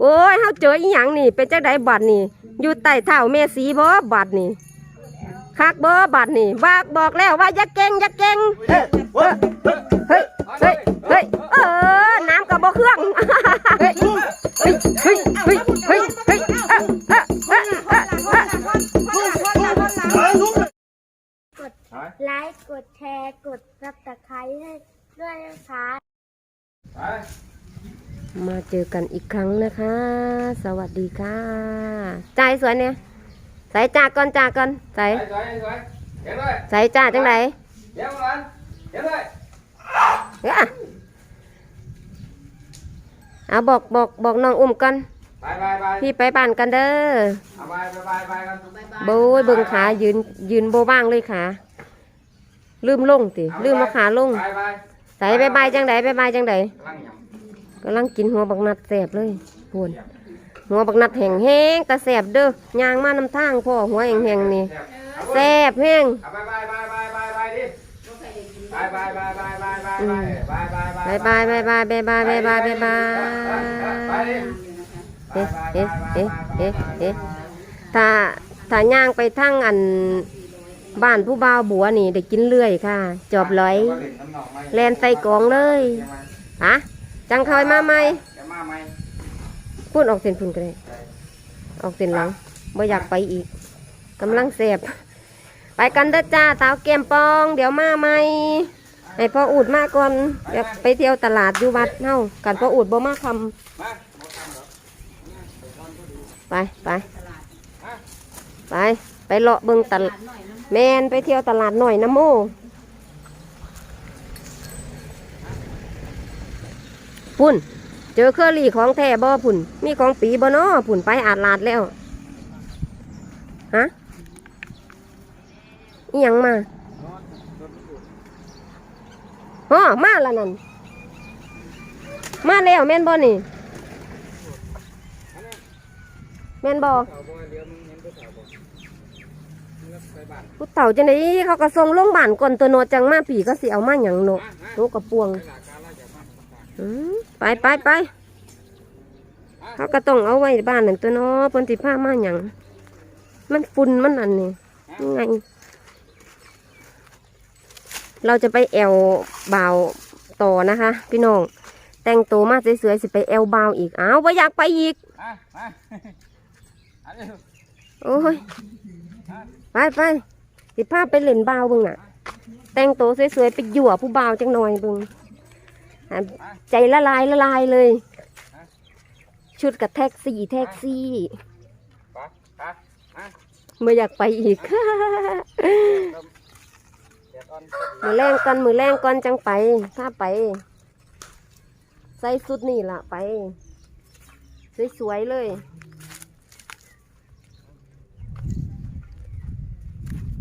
โอ้ยเฮาเจออีหยังนี่เป็นจังไดบัดนี่ อยู่ใต้เท้าแม่สีบ่บัดนี่คักบ่บัดนี่ว่าบอกแล้วว่าอย่าเก่งอย่าเก่งเอ้อเอ้อเฮ้ยเฮ้ยเฮ้ยเออน้ำกับบ่เครื่องเฮ้ยเฮ้ยเฮ้ยเฮ้ยเฮ้ยเฮ้ยเอ้อเอ้อเอ้อเอ้อเอ้อไลค์กดแชร์กดซับสไครต์ให้ด้วยนะคะ มาเจอกันอีกครั้งนะคะ สวัสดีค่ะจ่ายสวยเนี่ยใส่จ่าก่อนจ่าก่อนใส่ Đấy, đấy, đấy. Kéo đây. ใส่จ่าจังไหน Kéo lên. Kéo đây. เอ้อเอาบอกบอกบอกน้องอุ้มก่อน Bye, bye, bye. พี่ไปบ้านกันเด้อ À, bye, bye, bye, bye con. โบยเบิ่งขายืนยืนโบบ้างเลยขาลืมลงติ À, ลืมมาขาลง Bye, bye. ใส่บายบายจังไดบายบายจังได Lăng nhầm. กำลังกินหัวบักนัดแสบเลยพูนหัวบักนัดแห้งแห้งแต่แสบเด้อยางมานำทางพ่อหัวแห้งแห้งนี่แสบแห้ง À, bye, bye, bye, bye, bye, bye đi. Bye, bye, bye, bye, bye, bye, Ừ. bye. Bye, bye, บายบายบายบายบายบายบายบายบายบายเอ๊ะเอ๊ะเอ๊ะเอ๊ะเอ๊ะถ้าถ้าย่างไปทั้งอันบ้านผู้บ่าวบัวนี่ได้กินเลื่อยค่ะ จอบร้อย แลนใส่กองเลย Kìa mày. ฮะ จังคอยมาไหม Kìa ma mày. พูดออกเส้นพุ่นก็ได้ ออกเส้นหลังไม่อยากไปอีกกำลังแสบไปกันเด้อจ้าสาวแก้มปอง เดี๋ยวมาไหมให้พ่ออูดมาก่อนเดี๋ยวไปเที่ยวตลาดอยู่วัดเฮากันพ่ออูดบ่มาค Ma. ำไปไปไปไปเลาะเบิ่งตลาดแมนไปเที่ยวตลาดหน่อยนะโม พุ่น เจอเครือรี่ของแท้บ่พุ่น มีของปีบ่นอพุ่นไปอาดลาดแล้ว ฮะอีหยังมาอ๋อมาแล้วนั่น มาแล้วแม่นบ่นี่แม่นบ่ผู้เต่าจังไดเขาก็ส่งโรงพยาบาลก่อนตัวโนจังมาผีก็เสิเอามาหยังโนโนกระปวงอืม ไปไปไปเขาก็ต้องเอาไว้บ้านหนั่นตัวเนาะพนสิพามาหยังมันฝุ่นมันอันนี้ยังไง เราจะไปแอวบ่าวต่อนะคะ พี่น้องแต่งตัวมาสวยๆสิไปแอวบ่าวอีกอ้าวว่าอยากไปอีกโอ้ยไปไปสิพาไปเล่นบ่าวบิ่งน่ะ แต่งตัวสวยๆไปหยั่วผู้บ่าวจังหน่อยบิ่ง ใจละลายละลายเลย ชุดกับแท็กซี่แท็กซี่ Ba, ba, ma. ไม่อยากไปอีก Kìa con. มือแรงก่อนมือแรงก่อนจังไปถ้าไป ใส่สุดนี่ล่ะไป สวยๆเลย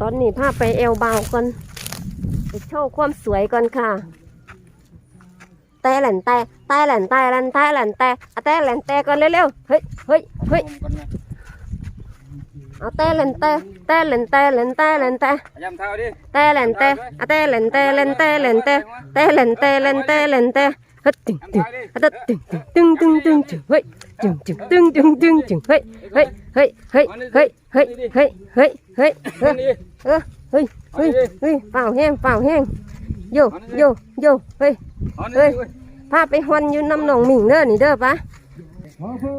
ตอนนี้พาไปเอลบาวก่อนไปโชว์ความสวยก่อนค่ะ แต่แหลนแต่แต่แหลนแต่แหลนแต่แหลนแต่เอาแต่แหลนแต่ก่อนเร็วๆเฮ้ยเฮ้ยเฮ้ย Con con nha. เอาแต่แหลนแต่แต่แหลนแต่แหลนแต่แหลนแต่ Nhầm thao đi. แต่แหลนแต่อะแต่แหลนแต่แหลนแต่แหลนแต่แต่แหล เฮ้ยพาไปฮอนอยู่น้ำหนองหมิงเด้อนี่เด้อปะ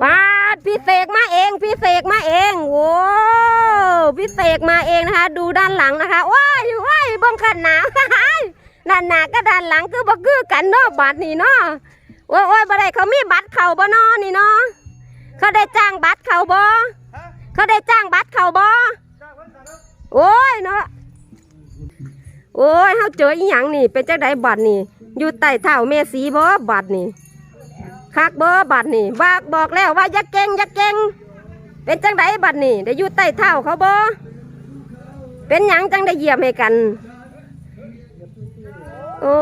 ปาดพี่เสกมาเองพี่เสกมาเองโว้พี่เสกมาเองนะคะ ดูด้านหลังนะคะว้ายว้ายบังกันหนาวด้านหน้าก็ด้านหลังคือบักคือกันเนาะบัตรนี่เนาะโอ้ยโอ้ยบ่ได้เขามีบัตรเข่าบ่นอนี่เนาะเขาได้จ้างบัตรเข่าบ่เขาได้จ้างบัตรเข่าบ่โอ้ยเนาะโอ้ยเขาเจออีหยังนี่ เป็นเจ้าใดบัตรนี่ อยู่ใต้เท้าแม่สีบ่บัตรนี่คักบ่บัตรนี่ว่าบอกแล้วว่าอย่าเก่งอย่าเก่งเป็นจังไดบัตรนี่ได้อยู่ใต้เท้าเขาบ่เป็นหยังจังได้เหยียบให้กัน โอ้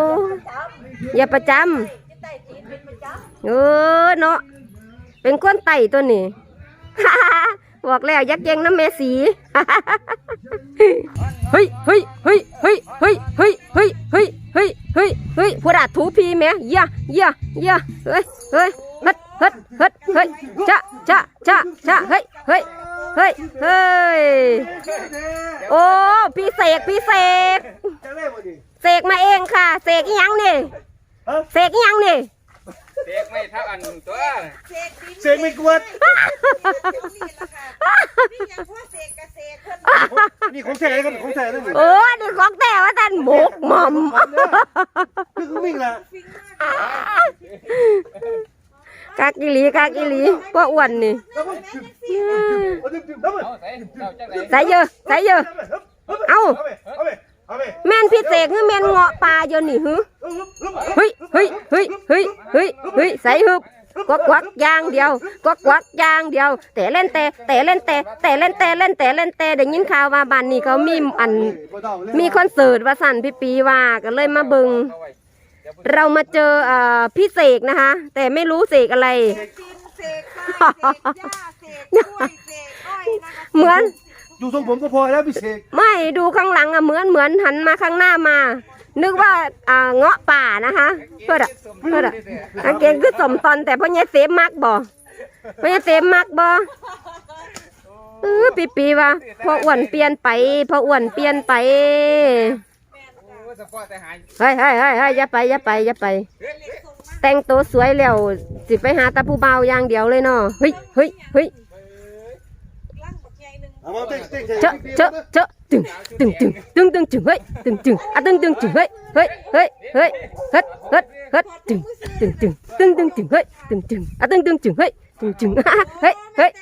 อย่าประจำเออเนาะเป็นคนไต่ตัวนี้บอกแล้วยักเก่งน้ำแม่สีเฮ้ยเฮ้ยเฮ้ยเฮ้ยเฮ้ยเฮ้ยเฮ้ย เฮ้ยเฮ้ยเฮ้ยเฮ้ยผู้ดาถูพีแม่เย่าเย่าเย่าเฮ้ยเฮ้ยเฮ้ยเฮ้ยเฮ้ยเฮ้ยจะจะจะจะเฮ้ยเฮ้ยเฮ้ยเฮ้ยโอ้พี่เสกพี่เสกจะเล่นบ่ดิเสกมาเองค่ะ เสกอีหยังนี่เสกอีหยังนี่ เด็กไม่เท่าอันตัวเสกไม่กวด นี่ของแท้กันของแท้เลยนี่โอ้นี่ของแต่ว่าท่านหมกหม่อมคือคือวิ่งละกากอีหลีกากอีหลีพ่ออ้วนนี่แล้วมันดึงเอาดึงดึงแล้วมันเอาใส่เอาจังไหนใส่เยอะใส่เยอะเอาเอาไปเอาไปเอาไป แม่นพี่เสกคือแม่นเงาะปลาเดี๋ยอะนี่หือเฮ้ยเฮ้ยเฮ้ยเฮ้ยเฮ้ยเฮ้ยใส่ฮึบกวักกวักอยางเดียวกวักกวักอยางเดียว แต่เล่นแต่แต่เล่นแต่แต่เล่นแต่เล่นแต่เล่นแต่ได้ยินข่าวว่าบ้านนี้เขามีอันมีคอนเสิร์ตว่าสั่นพี่ปีว่าก็เลยมาเบึงเอาไว้เรามาเจอเอ่อพี่เสกนะคะ แต่ไม่รู้เสกอะไรเสกข้าวเสกหญ้าเสกกล้วยเสกอ้อยนะคะเหมือน อยู่ทรงผมก็พอแล้วพี่เสกไม่ดูข้างหลังอะเหมือนเหมือนหันมาข้างหน้ามา นึกว่าอ่าเงาะป่านะคะเพื่ออะเพื่ออะกางเกงคือสมตอนแต่พ่อใหญ่เสมมักบ่พ่อใหญ่เสมมักบ่เออปีปีว่าพ่ออ้วนเปลี่ยนไปพออ้วนเปลี่ยนไปเฮ้ยเฮ้ยเฮ้ยเฮ้ยอย่าไปอย่าไปอย่าไป แต่งตัวสวยแล้วสิไปหาตาผู้เบาอย่างเดียวเลยเนาะเฮ้ยเฮ้ยเฮ้ย Vâng, vâng. chợ chợ chớ từng từng từng từng từng từng hơi từng từng à từng từng từng hơi hơi hơi hơi hết hết hết. Từng từng từng từng từng từng hơi từng từng à từng từng từng hơi từng từng hơi hơi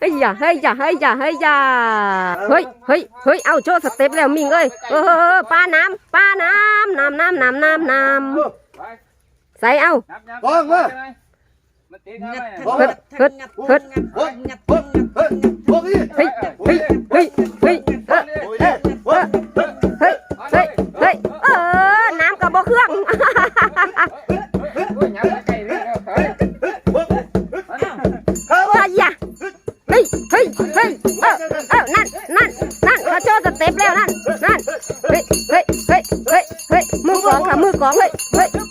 hay da hay da hay da hay da. Hơi hơi hơi ao cho thật tép leo mình ơi. Ờ, ờ, ờ, ba nam ba nam nam nam nam nam nam say ao. Vâng vâng. Hết hết hết เฮ้ยเฮ้ยเฮ้ยเฮ้ยเฮ้ยอย่าเฮ้ยอเฮ้ยเฮ้ยเฮ้เฮ้เอาโชว์สเต็ปแล้วมิงเอ้ยเออป้าน้ำป้าน้ำน้ำน้ำน้ำน้ำน้ไปำใส่เอานับนับบ้องมามันติดเข้าไปบ้องเฮ้มายเฮ้ยเฮ้ยเฮ้ยเฮ้ยเฮ้ยบ้องนี่เฮ้ยเฮ้ยเฮ้ยเฮ้ยเออโอ้ยเฮ้ยเฮ้ยเฮ้ยเฮ้ยเฮ้ยเออน้ำกับบ่เครื่องโอ้ยยับใกล้เฮ้เฮ้ยเฮ้ยอย่าเฮ้ยเฮ้เฮ้เออเออนั่นนั่นนั่นเขาโชว์สเต็ปแล้วนั่นนั่นเฮ้ยเฮ้ยเฮ้ยเฮ้ยเฮ้ยมือกองค่ะมือกองเฮ้เฮ้เฮ้ยเฮ้ย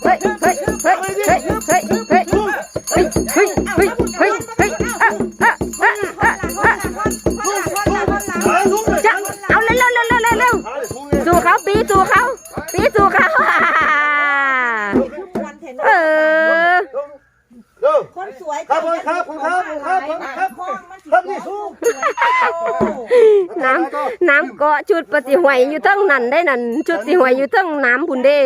คนสวยครับผมครับผมครับผมครับผมครับคล้องมันครับนี่สู้น้ำน้ำเกาะชุดปฏิหวยอยู่เทั้งนั่นได้นั่นชุดปฏิหวยอยู่เทั้งน้ำพุ่นเด้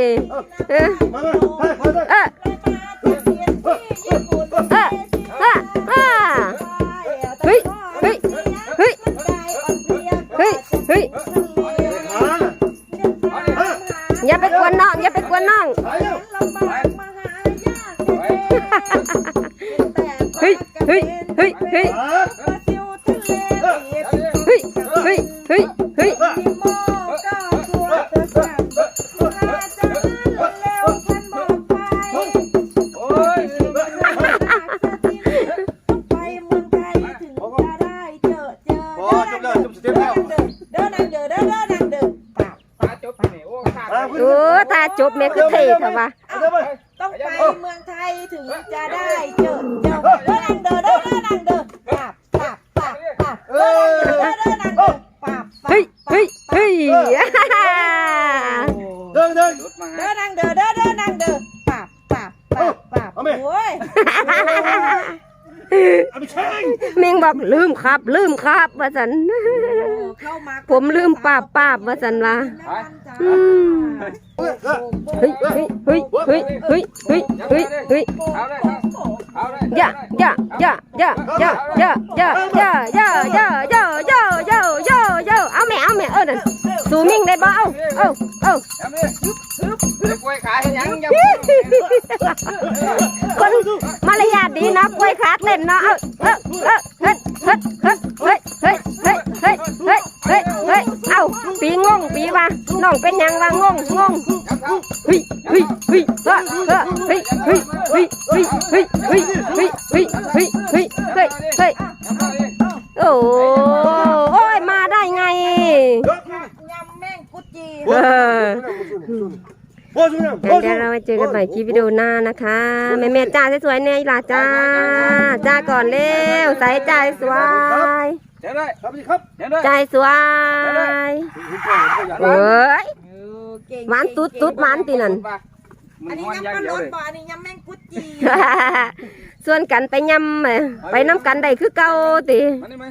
เออมามาให้ให้ได้เออเอ จบเมคือเท่ค่ะวะเอาต้องไปเมืองไทยถึงจะได้เจอ ไปแช่งมิงบอกลืมครับ ลืมครับว่าสัน เข้ามาผมลืมป้าบป้าบว่าสันว่าอืมเฮ้ยเฮ้ยเฮ้ยเฮ้ยเฮ้ยเฮ้ยเฮ้ยเฮ้ยเฮ้ยเอาได้เอาได้อย่าอย่าอย่าอย่าอย่าอย่าอย่าอย่าอย่าอย่าอย่าอย่าอย่าอย่าอย่าเอาแม่เอาแม่เออนั่น สูมิงได้บ่เอาเอาเอาเอาคนมารยาทดีนะกล้วยขาเต้นเนาะเอาเออเออเฮ้ยเฮ้ยเฮ้ยเฮ้ยเฮ้ยเฮ้ยเฮ้ยเฮ้ยเฮ้ยเอาปีงงปีว่าน้องเป็นยังว่างงงงฮ้ยเฮ้ยเฮ้ยเฮ้ยเฮ้ยเฮ้ยเฮ้ยเฮ้ยเฮ้ยเฮ้ยเฮ้ยเฮ้ยเฮ้ยเฮ้ยเฮ้ยเฮ้ยเฮ้ยโอ้ เออโอ้ Bonjour. งั้นเดี๋ยวเราไปเจอกันใหม่คลิปวิดีโอหน้านะคะ แม่แม่ๆจ้าสวยๆเนี่ยอีหล่ะจ้า จ้าก่อนเร็วใส่ใจสวยเดี๋ยวได้ครับพี่ครับเดี๋ยวได้ใจสวยเอ้ยเออเก่งหวานตุ๊ดตุ๊ดหวานตีนั่นมัอันนนี้ฮ้อนยำอย่างปลาเดีลยวดเลยบ่อันนี้ยำแมงกุดจีส่วนกันไปยำไปน้ำกันได้คือเก่าติมานี่ไหม